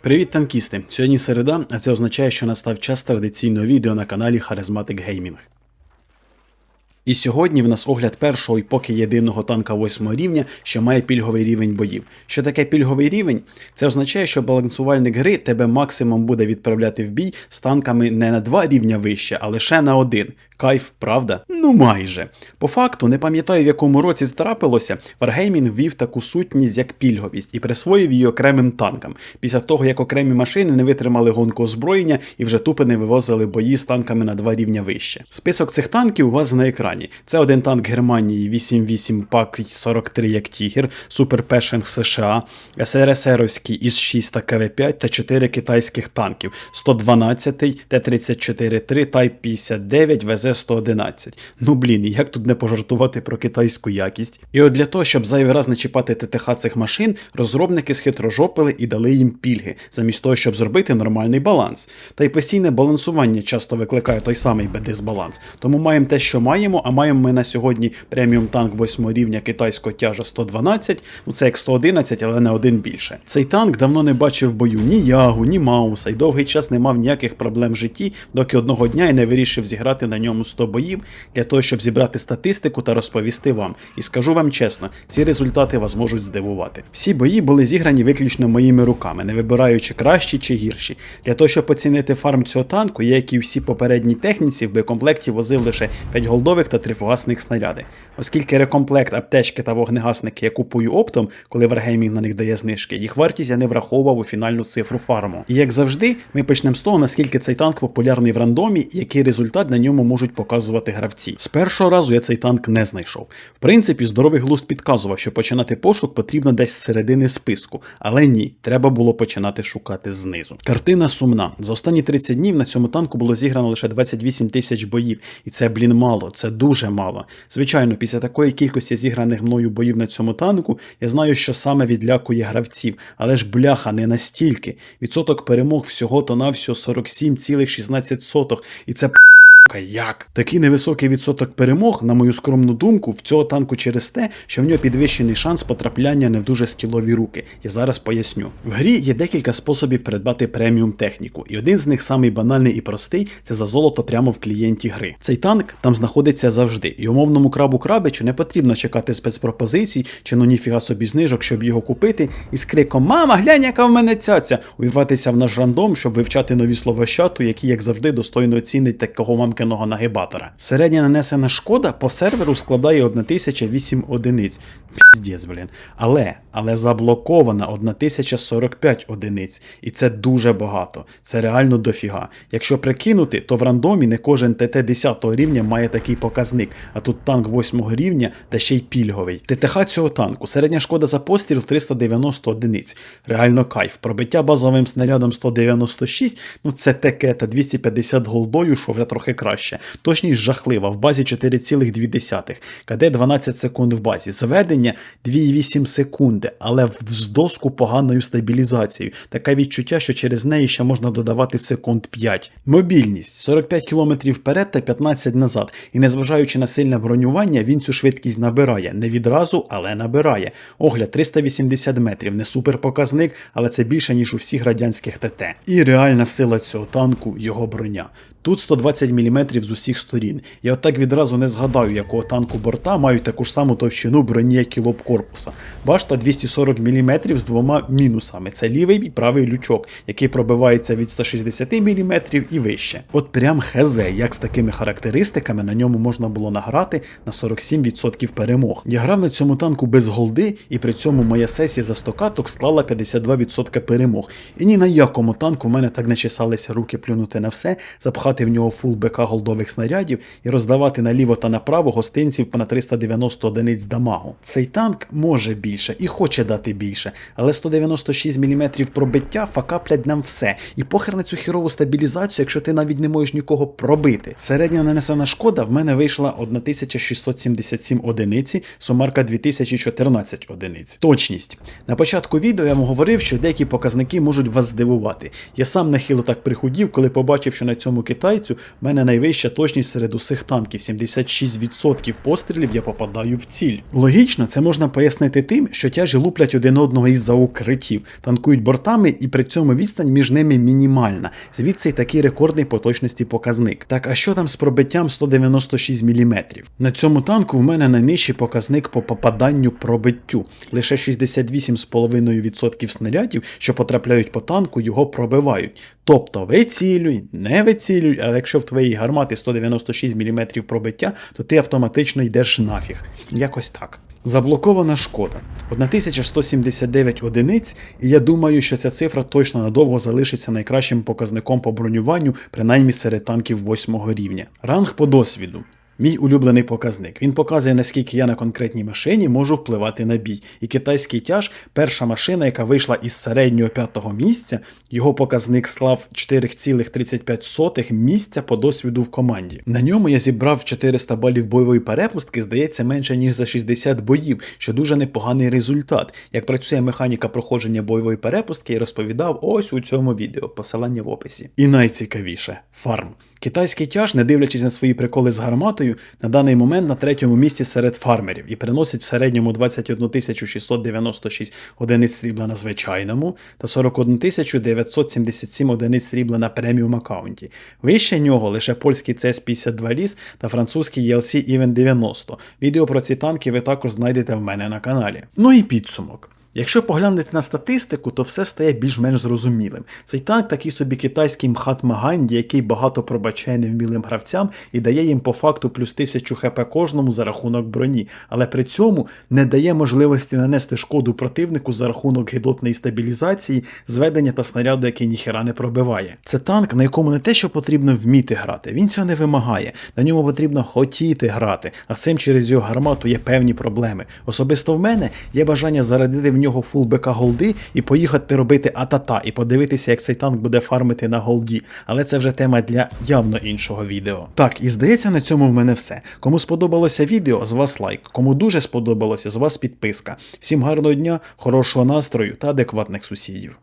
Привіт, танкісти! Сьогодні середа, а це означає, що настав час традиційного відео на каналі Charismatic Gaming. І сьогодні в нас огляд першого і поки єдиного танка 8 рівня, що має пільговий рівень боїв. Що таке пільговий рівень? Це означає, що балансувальник гри тебе максимум буде відправляти в бій з танками не на два рівня вище, а лише на один. Кайф, правда? Ну майже. По факту, не пам'ятаю в якому році трапилося, Wargaming ввів таку сутність, як пільговість, і присвоїв її окремим танкам. Після того, як окремі машини не витримали гонку озброєння і вже тупо не вивозили бої з танками на два рівня вище. Список цих танків у вас на екрані. Це один танк Германії 8-8 пак 43 як Тігр, Супер Пешинг США, СРСРовський із 6 та КВ5 та 4 китайських танків 112, Т-34-3, Type 59, ВЗ-111. Ну блін, як тут не пожартувати про китайську якість? І от для того, щоб зайвий раз не чіпати ТТХ цих машин, розробники схитрожопили і дали їм пільги, замість того, щоб зробити нормальний баланс. Та й постійне балансування часто викликає той самий дисбаланс. Тому маємо те, що маємо, а маємо ми на сьогодні преміум танк 8 рівня китайського тяжа 112, ну це як 111, але не один більше. Цей танк давно не бачив в бою ні Ягу, ні Мауса, і довгий час не мав ніяких проблем в житті, доки одного дня і не вирішив зіграти на ньому 100 боїв для того, щоб зібрати статистику та розповісти вам. І скажу вам чесно, ці результати вас можуть здивувати. Всі бої були зіграні виключно моїми руками, не вибираючи кращі чи гірші. Для того, щоб оцінити фарм цього танку, я, як і всі попередні техніці, в боєкомплекті возив лише 5 голдових та 3 фугасних снаряди. Оскільки рекомплект, аптечки та вогнегасники я купую оптом, коли Wargaming на них дає знижки, їх вартість я не враховував у фінальну цифру фарму. І як завжди, ми почнемо з того, наскільки цей танк популярний в рандомі і який результат на ньому можуть показувати гравці. З першого разу я цей танк не знайшов. В принципі, здоровий глузд підказував, що починати пошук потрібно десь з середини списку, але ні, треба було починати шукати знизу. Картина сумна. За останні 30 днів на цьому танку було зіграно лише 28 тисяч боїв, і це, блін, мало, це дуже мало. Звичайно, після такої кількості зіграних мною боїв на цьому танку, я знаю, що саме відлякує гравців, але ж бляха не настільки. Відсоток перемог всього то навсього 47,16, і це як? Такий невисокий відсоток перемог, на мою скромну думку, в цього танку через те, що в нього підвищений шанс потрапляння не в дуже скілові руки. Я зараз поясню. В грі є декілька способів придбати преміум техніку, і один з них самий банальний і простий це за золото прямо в клієнті гри. Цей танк там знаходиться завжди, і умовному крабу крабичу не потрібно чекати спецпропозицій чи ну ніфіга собі знижок, щоб його купити, і з криком Мама, глянь, яка в мене цяця! увірватися в наш рандом, щоб вивчати нові слова щату, які, як завжди, достойно оцінить такого мамкиного нагибатора. Середня нанесена шкода по серверу складає 1008 одиниць. Піздець, блін. Але, але заблокована 1045 одиниць. І це дуже багато. Це реально дофіга. Якщо прикинути, то в рандомі не кожен ТТ 10 рівня має такий показник, а тут танк 8 рівня та ще й пільговий. ТТХ цього танку. Середня шкода за постріл 390 одиниць. Реально кайф. Пробиття базовим снарядом 196, ну це таке, та 250 голдою, що вже трохи краще. Точність жахлива, в базі 4,2. КД 12 секунд в базі. Зведення 2,8 секунди, але з доску поганою стабілізацією. Таке відчуття, що через неї ще можна додавати секунд 5. Мобільність 45 км вперед та 15 назад. І незважаючи на сильне бронювання, він цю швидкість набирає. Не відразу, але набирає. Огляд 380 метрів. Не суперпоказник, але це більше, ніж у всіх радянських ТТ. І реальна сила цього танку його броня. Тут 120 мм з усіх сторін. Я отак відразу не згадаю, якого танку борта мають таку ж саму товщину броні, як і лоб корпуса. Башта 240 мм з двома мінусами. Це лівий і правий лючок, який пробивається від 160 мм і вище. От прям хезе, як з такими характеристиками на ньому можна було награти на 47% перемог. Я грав на цьому танку без голди, і при цьому моя сесія за 100 каток склала 52% перемог. І ні на якому танку в мене так не чесалися руки плюнути на все, запхати в нього фул БК голдових снарядів і роздавати наліво та направо гостинців по на 390 одиниць дамагу. Цей танк може більше і хоче дати більше, але 196 мм пробиття факаплять нам все. І похер на цю хірову стабілізацію, якщо ти навіть не можеш нікого пробити. Середня нанесена шкода в мене вийшла 1677 одиниці, сумарка 2014 одиниць. Точність. На початку відео я вам говорив, що деякі показники можуть вас здивувати. Я сам нахило так прихудів, коли побачив, що на цьому Китаї китайцю, в мене найвища точність серед усіх танків 76% пострілів я попадаю в ціль. Логічно, це можна пояснити тим, що тяжі луплять один одного із-за укриттів, танкують бортами, і при цьому відстань між ними мінімальна. Звідси й такий рекордний по точності показник. Так, а що там з пробиттям 196 мм? На цьому танку в мене найнижчий показник по попаданню пробиттю. Лише 68,5% снарядів, що потрапляють по танку, його пробивають. Тобто вицілюй, не вицілюй, але якщо в твоїй гармати 196 мм пробиття, то ти автоматично йдеш нафіг. Якось так. Заблокована шкода. 1179 одиниць, і я думаю, що ця цифра точно надовго залишиться найкращим показником по бронюванню, принаймні серед танків 8 рівня. Ранг по досвіду. Мій улюблений показник. Він показує, наскільки я на конкретній машині можу впливати на бій. І китайський тяж перша машина, яка вийшла із середнього п'ятого місця, його показник слав 4,35 місця по досвіду в команді. На ньому я зібрав 400 балів бойової перепустки, здається, менше ніж за 60 боїв, що дуже непоганий результат. Як працює механіка проходження бойової перепустки, я розповідав ось у цьому відео, посилання в описі. І найцікавіше фарм. Китайський тяж, не дивлячись на свої приколи з гарматою, на даний момент на третьому місці серед фармерів і приносить в середньому 21 696 одиниць срібла на звичайному та 41 977 одиниць срібла на преміум аккаунті. Вище нього лише польський CS-52 ліс та французький ELC Even 90. Відео про ці танки ви також знайдете в мене на каналі. Ну і підсумок. Якщо поглянути на статистику, то все стає більш-менш зрозумілим. Цей танк такий собі китайський Мхатма Ганді, який багато пробачає невмілим гравцям і дає їм по факту плюс 1000 хп кожному за рахунок броні, але при цьому не дає можливості нанести шкоду противнику за рахунок гідотної стабілізації, зведення та снаряду, який ніхера не пробиває. Це танк, на якому не те, що потрібно вміти грати, він цього не вимагає. На ньому потрібно хотіти грати, а з цим через його гармату є певні проблеми. Особисто в мене є бажання зарадити в нього фулбека голди і поїхати робити атата, і подивитися, як цей танк буде фармити на голді. Але це вже тема для явно іншого відео. Так, і здається, на цьому в мене все. Кому сподобалося відео, з вас лайк. Кому дуже сподобалося, з вас підписка. Всім гарного дня, хорошого настрою та адекватних сусідів.